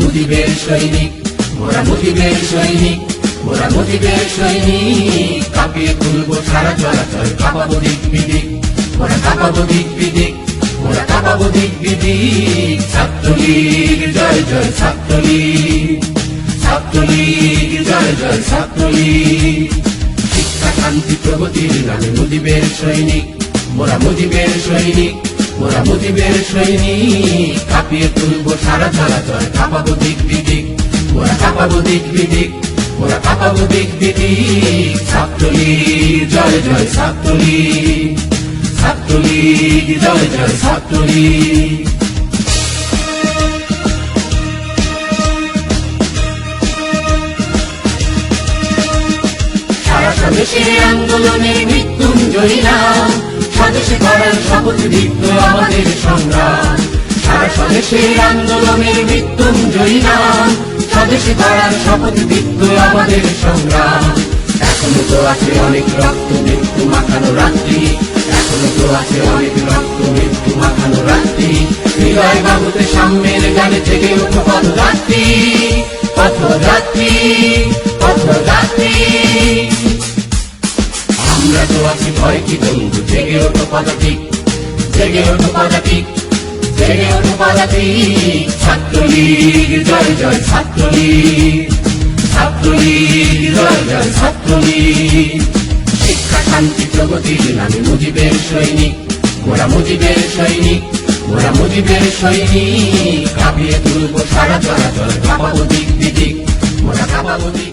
মুজিবের সৈনিক মোরা মুজিবের সৈনিক মোরা মুজিবের সৈনিক কাঁপিয়ে তুলবো সারা চলাচল দিক বিদিক মোরা কাঁপাবো দিক বিদিক মোরা কাঁপাবো দিক বিদিক ছাত্রলীগ, জয় জয়, ছাত্রলীগ ছাত্রলীগ, জয় জয়, ছাত্রলীগ। শিক্ষা শান্তি প্রগতির নামে মুজিবের সৈনিক মোরা মুজিবের সৈনিক মোরা মুজিবের সৈনিক কাঁপিয়ে তুলবো সারা চলাচল কাঁপাবো দিক বিদিক মোরা কাঁপাবো দিক বিদিক মোরা কাঁপাবো দিক বিদিক। ছাত্রলীগ জয় জয় ছাত্রলীগ ছাত্রলীগ জয় জয় ছাত্রলীগ সারা স্বদেশে আন্দোলনের মৃত্যুঞ্জয়ী নাম। স্বদেশে করার শপথ দীপ্ত আমাদের সংগ্রাম। সারা স্বদেশের আন্দোলনের মৃত্যুঞ্জয়ী নাম। স্বদেশে করার শপথ দীপ্ত আমাদের সংগ্রাম। এখনও তো আছে অনেক রক্ত, মৃত্যু মাখানো রাত্রি। এখনও তো আছে অনেক রক্ত, মৃত্যু মাখানো রাত্রি। হৃদয় বাবুতে সাম্যের গানে জেগে ওঠো পথযাত্রী পথযাত্রী পথযাত্রী আমরা ভয় কি বন্ধু জেগে ওঠো পদাতিক জেগে ওঠো পদাতিক জেগে ওঠো পদাতিক ছাত্রলীগ, জয় জয় ছাত্রলীগ ছাত্রলীগ, জয় জয় ছাত্রলীগ। শিক্ষা, শান্তি প্রগতির নামে মুজিবের সৈনিক মোরা মুজিবের সৈনিক মোরা মুজিবের সৈনিক। কাঁপিয়ে তুলবো সারা চলাচল, কাঁপাবো দিক বিদিক মোরা কাঁপাবো দিক